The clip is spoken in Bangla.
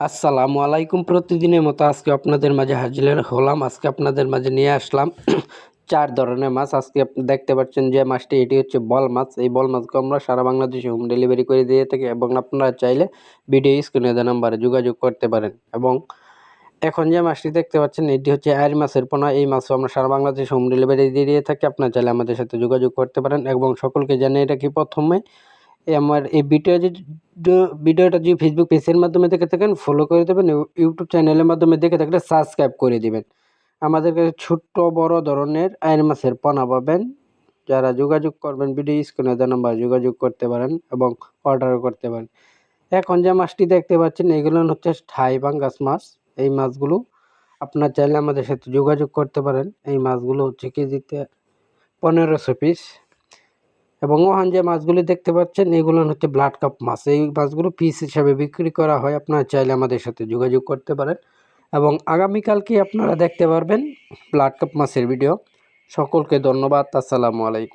আসসালামু আলাইকুম। প্রতিদিনের মতো আজকে আপনাদের মাঝে হাজির হলাম। আজকে আপনাদের মাঝে নিয়ে আসলাম চার ধরনের মাছ। আজকে দেখতে পাচ্ছেন যে মাছটি, এটি হচ্ছে বল মাছ। এই বল মাছকে আমরা সারা বাংলাদেশে হোম ডেলিভারি করে দিয়ে থাকি এবং আপনারা চাইলে ভিডিও স্ক্রিনে দেওয়া নাম্বারে যোগাযোগ করতে পারেন। এবং এখন যে মাছটি দেখতে পাচ্ছেন, এটি হচ্ছে আয়ের মাছের পোনা। এই মাছও আমরা সারা বাংলাদেশে হোম ডেলিভারি দিয়ে দিয়ে থাকি। আপনারা চাইলে আমাদের সাথে যোগাযোগ করতে পারেন এবং সকলকে জানিয়ে রাখি প্রথমে আমার এই ভিডিও যে ভিডিওটা যদি ফেসবুক পেজের মাধ্যমে দেখে থাকেন ফলো করে দেবেন ইউটিউব চ্যানেলের মাধ্যমে দেখে থাকলে সাবস্ক্রাইব করে দেবেন। আমাদের কাছে ছোট্ট বড় ধরনের আয়ের মাছের পোনা পাবেন। যারা যোগাযোগ করবেন ভিডিও স্ক্রিনে দেওয়া নাম্বার যোগাযোগ করতে পারেন এবং অর্ডার করতে পারেন। এখন যে মাছটি দেখতে পাচ্ছেন, এগুলো হচ্ছে ঠাই বাঙ্গাস মাছ। এই মাছগুলো আপনার চাইলে আমাদের সাথে যোগাযোগ করতে পারেন। এই মাছগুলো হচ্ছে কেজিতে পনেরোশো পিস এবং ওহান যে মাছগুলি দেখতে পাচ্ছেন, এগুলো হচ্ছে ব্লাড কাপ মাছ। এই মাছগুলো পিস হিসাবে বিক্রি করা হয়, আপনারা চাইলে আমাদের সাথে যোগাযোগ করতে পারেন। এবং আগামীকালকে আপনারা দেখতে পারবেন ব্লাড কাপ মাছের ভিডিও সকলকে ধন্যবাদ, আসসালামু আলাইকুম।